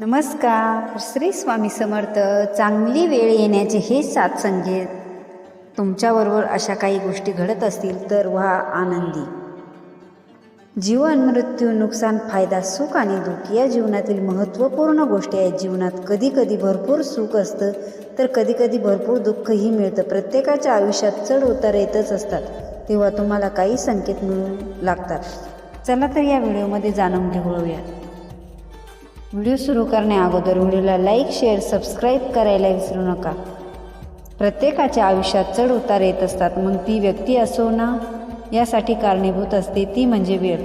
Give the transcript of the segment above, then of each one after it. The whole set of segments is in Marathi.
नमस्कार. श्री स्वामी समर्थ चांगली वेळ येण्याचे हे सात संकेत. तुमच्याबरोबर अशा काही गोष्टी घडत असतील तर व्हा आनंदी. जीवन मृत्यू नुकसान फायदा सुख आणि दुःख या जीवनातील महत्त्वपूर्ण गोष्टी आहेत. जीवनात कधी कधी भरपूर सुख असतं तर कधी कधी भरपूर दुःखही मिळतं. प्रत्येकाच्या आयुष्यात चढ उतार येतच असतात. तेव्हा तुम्हाला काही संकेत मिळू लागतात. चला तर या व्हिडिओमध्ये जाणून घेऊया. व्हिडिओ सुरू करण्या अगोदर व्हिडिओला लाईक शेअर सबस्क्राईब करायला विसरू नका. प्रत्येकाच्या आयुष्यात चढ उतार येत असतात मग ती व्यक्ती असो ना? यासाठी कारणीभूत असते ती म्हणजे वेळ.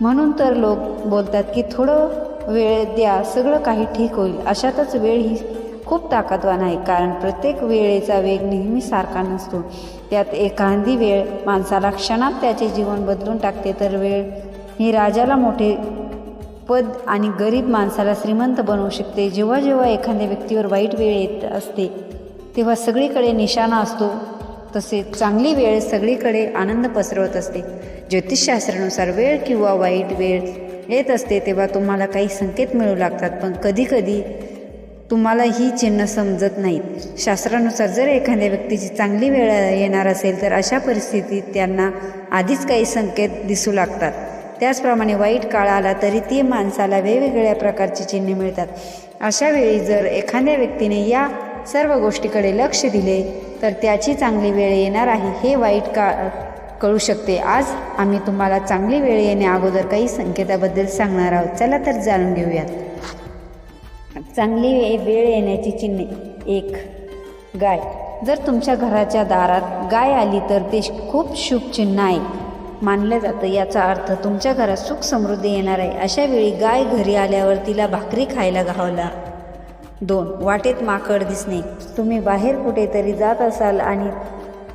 म्हणून तर लोक बोलतात की थोडं वेळ द्या सगळं काही ठीक होईल. अशातच वेळ ही खूप ताकदवान आहे कारण प्रत्येक वेळेचा वेग नेहमी सारखा नसतो. त्यात एखादी वेळ माणसाला क्षणात त्याचे जीवन बदलून टाकते तर वेळ ही राजाला मोठे पद आणि गरीब माणसाला श्रीमंत बनवू शकते. जेव्हा जेव्हा एखाद्या व्यक्तीवर वाईट वेळ येत असते तेव्हा सगळीकडे निशाणा असतो. तसेच चांगली वेळ सगळीकडे आनंद पसरवत असते. ज्योतिषशास्त्रानुसार वेळ किंवा वाईट वेळ येत असते तेव्हा तुम्हाला काही संकेत मिळू लागतात. पण कधीकधी तुम्हाला ही चिन्ह समजत नाहीत. शास्त्रानुसार जर एखाद्या व्यक्तीची चांगली वेळ येणार असेल तर अशा परिस्थितीत त्यांना आधीच काही संकेत दिसू लागतात. त्याचप्रमाणे वाईट काळ आला तरी ती माणसाला वेगवेगळ्या प्रकारची चिन्हे मिळतात. अशा वेळी जर एखाद्या व्यक्तीने या सर्व गोष्टीकडे लक्ष दिले तर त्याची चांगली वेळ येणार आहे हे वाईट काळ कळू शकते. आज आम्ही तुम्हाला चांगली वेळ येण्या अगोदर काही संकेताबद्दल सांगणार आहोत. चला तर जाणून घेऊयात. चांगली वे- वेळ येण्याची चिन्हे. एक गाय. जर तुमच्या घराच्या दारात गाय आली तर ते खूप शुभ चिन्ह आहे. मानलं जातं याचा अर्थ तुमच्या घरात सुख समृद्धी येणार आहे. अशा वेळी गाय घरी आल्यावर तिला भाकरी खायला घावला. दोन वाटेत माकड दिसणे. तुम्ही बाहेर कुठेतरी जात असाल आणि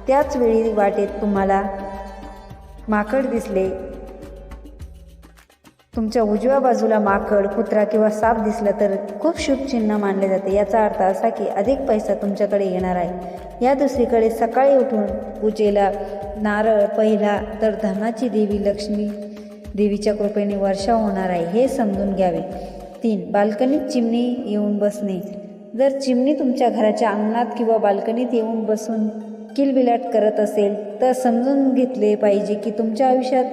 त्याच वेळी वाटेत तुम्हाला माकड दिसले. तुमच्या उजव्या बाजूला माकड कुत्रा किंवा साप दिसला तर खूप शुभ चिन्ह मानले जाते. याचा अर्थ असा की अधिक पैसा तुमच्याकडे येणार आहे. या दुसरीकडे सकाळी उठून पूजेला नारळ पहिला तर धनाची देवी लक्ष्मी देवीच्या कृपेने वर्षा होणार आहे हे समजून घ्यावे. तीन बाल्कनीत चिमणी येऊन बसणे. जर चिमणी तुमच्या घराच्या अंगणात किंवा बाल्कनीत येऊन बसून किलबिलाट करत असेल तर समजून घेतले पाहिजे की तुमच्या आयुष्यात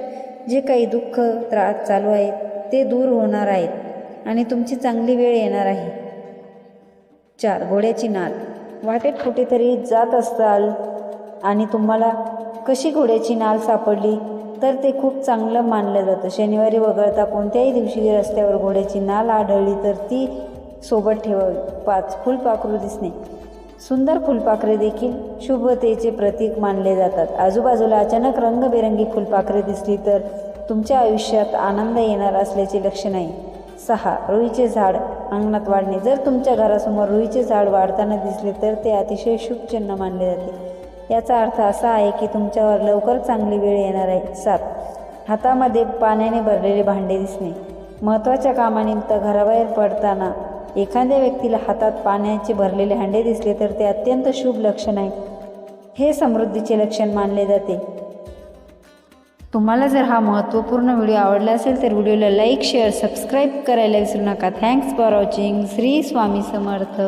जे काही दुःख त्रास चालू आहे ते दूर होणार आहेत आणि तुमची चांगली वेळ येणार आहे. चार घोड्याची नाद वाटेत कुठेतरी जात असताल आणि तुम्हाला कशी घोड्याची नाल सापडली तर ते खूप चांगलं मानलं जातं. शनिवारी वगळता कोणत्याही दिवशी रस्त्यावर घोड्याची नाल आढळली तर ती सोबत ठेवावी. पाच फुलपाखरू दिसणे. सुंदर फुलपाखरे देखील शुभतेचे प्रतीक मानले जातात. आजूबाजूला अचानक रंगबेरंगी फुलपाखरे दिसली तर तुमच्या आयुष्यात आनंद येणार असल्याचे लक्षण आहे सहा रुईचे झाड अंगणात वाढणे. जर तुमच्या घरासमोर रुईचे झाड वाढताना दिसले तर ते अतिशय शुभ चिन्ह मानले जाते. याचा अर्थ असा आहे की तुमच्यावर लवकर चांगली वेळ येणार आहे. सात हातामध्ये पाण्याने भरलेले भांडे दिसणे. महत्त्वाच्या कामानिमित्त घराबाहेर पडताना एखाद्या व्यक्तीला हातात पाण्याचे भरलेले हंडे दिसले तर ते अत्यंत शुभ लक्षण आहे. हे समृद्धीचे लक्षण मानले जाते. तुम्हाला जर हा महत्त्वपूर्ण व्हिडिओ आवडला असेल तर व्हिडिओला लाईक शेअर सबस्क्राईब करायला विसरू नका. Thanks for watching Shri Swami Samarth.